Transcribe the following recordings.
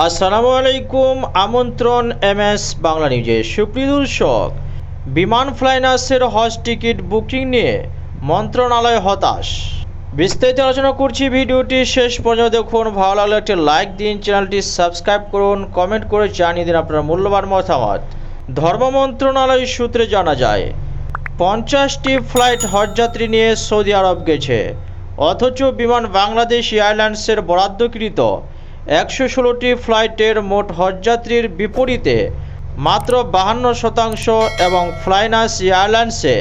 আসসালামু আলাইকুম, আমন্ত্রণ এম এস বাংলা নিউজে। সুপ্রিয় দর্শক, বিমান ফ্লাইনার্সের হজ টিকিট বুকিং নিয়ে মন্ত্রণালয় হতাশ। বিস্তারিত আলোচনা করছি ভিডিওটি। শেষ পর্যন্ত দেখুন, ভালো লাগলে একটি লাইক দিন, চ্যানেলটি সাবস্ক্রাইব করুন, কমেন্ট করে জানিয়ে দিন আপনার মূল্যবান মতামত। ধর্ম মন্ত্রণালয় সূত্রে জানা যায়, পঞ্চাশটি ফ্লাইট হজযাত্রী নিয়ে সৌদি আরব গেছে। অথচ বিমান বাংলাদেশ এয়ারলাইন্সের বরাদ্দকৃত একশো ষোলোটি ফ্লাইটের মোট হজযাত্রীর বিপরীতে মাত্র বাহান্ন শতাংশ এবং ফ্লাইনাস এয়ারলাইন্সে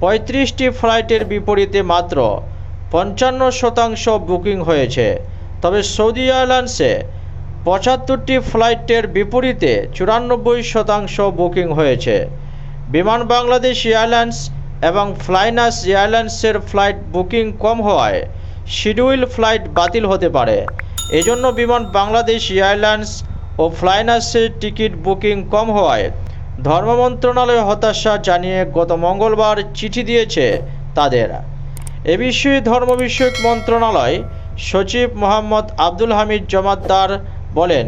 পঁয়ত্রিশটি ফ্লাইটের বিপরীতে মাত্র পঞ্চান্ন শতাংশ বুকিং হয়েছে। তবে সৌদি এয়ারলাইন্সে পঁচাত্তরটি ফ্লাইটের বিপরীতে চুরানব্বই শতাংশ বুকিং হয়েছে। বিমান বাংলাদেশ এয়ারলাইন্স এবং ফ্লাইনাস এয়ারলাইন্সের ফ্লাইট বুকিং কম হওয়ায় শিডিউল ফ্লাইট বাতিল হতে পারে। এজন্য বিমান বাংলাদেশ এয়ারলাইন্স ও ফ্লাইনাসের টিকিট বুকিং কম হওয়ায় ধর্ম মন্ত্রণালয় হতাশা জানিয়ে গত মঙ্গলবার চিঠি দিয়েছে তাদের। এ বিষয়ে ধর্ম বিষয়ক মন্ত্রণালয় সচিব মোহাম্মদ আব্দুল হামিদ জমাদ্দার বলেন,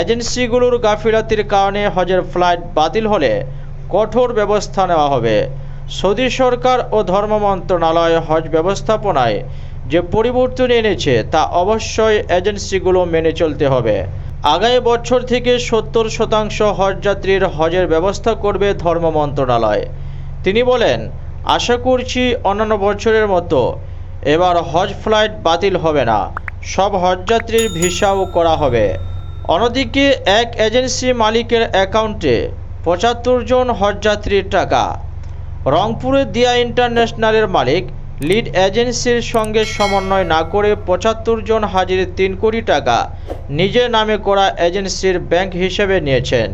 এজেন্সিগুলোর গাফিলাতির কারণে হজের ফ্লাইট বাতিল হলে কঠোর ব্যবস্থা নেওয়া হবে। সৌদি সরকার ও ধর্ম মন্ত্রণালয় হজ ব্যবস্থাপনায় যে পরিবর্তন এনেছে তা অবশ্যই এজেন্সিগুলো মেনে চলতে হবে। আগামী বছর থেকে সত্তর শতাংশ হজযাত্রীর হজের ব্যবস্থা করবে ধর্ম মন্ত্রণালয়। তিনি বলেন, আশা করছি অন্যান্য বছরের মতো এবার হজ ফ্লাইট বাতিল হবে না, সব হজযাত্রীর ভিসাও করা হবে। অন্যদিকে এক এজেন্সি মালিকের অ্যাকাউন্টে পঁচাত্তর জন হজযাত্রীর টাকা রংপুরের দিয়া ইন্টারন্যাশনালের মালিক, লিড এজেন্সির সঙ্গে সমন্বয় না করে পঁচাত্তর জন হাজির তিন কোটি টাকা নিজের নামে করা এজেন্সির ব্যাংক হিসেবে নিয়েছেন।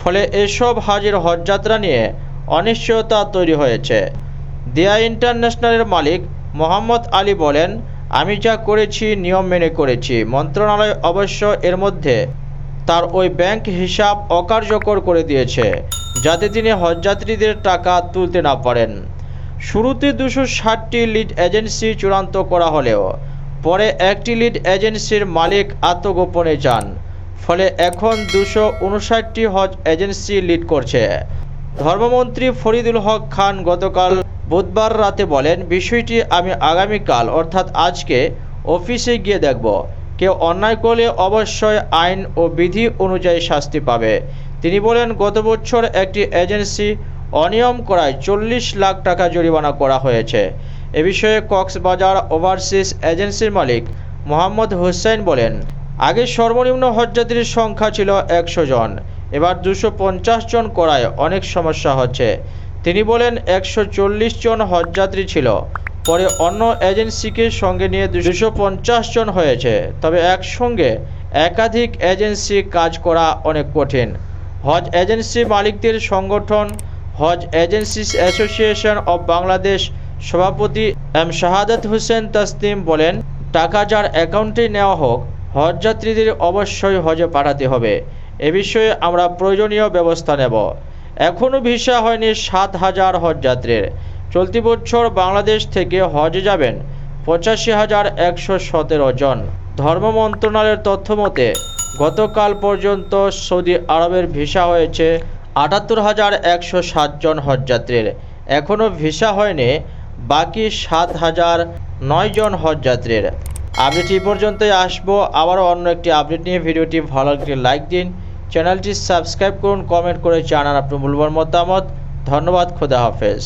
ফলে এসব হাজির হজযাত্রা নিয়ে অনিশ্চয়তা তৈরি হয়েছে। দিয়া ইন্টারন্যাশনালের মালিক মোহাম্মদ আলী বলেন, আমি যা করেছি নিয়ম মেনে করেছি। মন্ত্রণালয় অবশ্য এর মধ্যে তার ওই ব্যাংক হিসাব অকার্যকর করে দিয়েছে, যাতে তিনি হজযাত্রীদের টাকা তুলতে না পারেন। শুরুতে দুশো ষাটটি লিড এজেন্সি চূড়ান্ত করা হলেও, পরে একটি লিড এজেন্সির মালিক আত্মগোপনে যান, ফলে এখন দুশো উনষাটটি হজ এজেন্সি লিড করছে। ধর্মমন্ত্রী ফরিদুল হক খান গতকাল বুধবার রাতে বলেন, বিষয়টি আমি আগামীকাল, অর্থাৎ আজকে, অফিসে গিয়ে দেখব। কেউ অন্যায় করলে অবশ্যই আইন ও বিধি অনুযায়ী শাস্তি পাবে। তিনি বলেন, গত বছর একটি এজেন্সি অনিয়ম করায় চল্লিশ লাখ টাকা জরিমানা করা হয়েছে। এ বিষয়ে কক্সবাজার ওভারসিজ এজেন্সির মালিক মোহাম্মদ হোসেন বলেন, আগে সর্বনিম্ন হজযাত্রীর সংখ্যা ছিল একশো জন, এবার দুশো পঞ্চাশ জন করায় অনেক সমস্যা হচ্ছে। তিনি বলেন, একশো চল্লিশ জন হজযাত্রী ছিল। পরে অন্য এজেন্সিকে সঙ্গে নিয়ে দুশো পঞ্চাশ জন হয়েছে। তবে একসঙ্গে একাধিক এজেন্সি কাজ করা অনেক কঠিন। হজ এজেন্সি মালিকদের সংগঠন, হজ এজেন্সিস অ্যাসোসিয়েশন অব বাংলাদেশ সভাপতি এম শাহাদাত হোসেন তাসলিম বলেন, টাকা যার অ্যাকাউন্টে নেওয়া হোক, হজযাত্রীদের অবশ্যই হজে পাঠাতে হবে। এ বিষয়ে আমরা প্রয়োজনীয় ব্যবস্থা নেব। এখনও ভিসা হয়নি সাত হাজার হজযাত্রীর। চলতি বছর বাংলাদেশ থেকে হজে যাবেন পঁচাশি হাজার একশো সতেরো জন। ধর্ম মন্ত্রণালয়ের তথ্য মতে, গতকাল পর্যন্ত সৌদি আরবের ভিসা হয়েছে আটাত্তর হাজার একশো সাতজন হজযাত্রীর। এখনও ভিসা হয়নি, বাকি সাত হাজার নয় জন হজযাত্রীর। আপডেট এই পর্যন্তই, আসব আবারও অন্য একটি আপডেট নিয়ে। ভিডিওটি ভালো একটি লাইক দিন, চ্যানেলটি সাবস্ক্রাইব করুন, কমেন্ট করে জানান আপনার মূল্যবান মতামত। ধন্যবাদ, খোদা হাফেজ।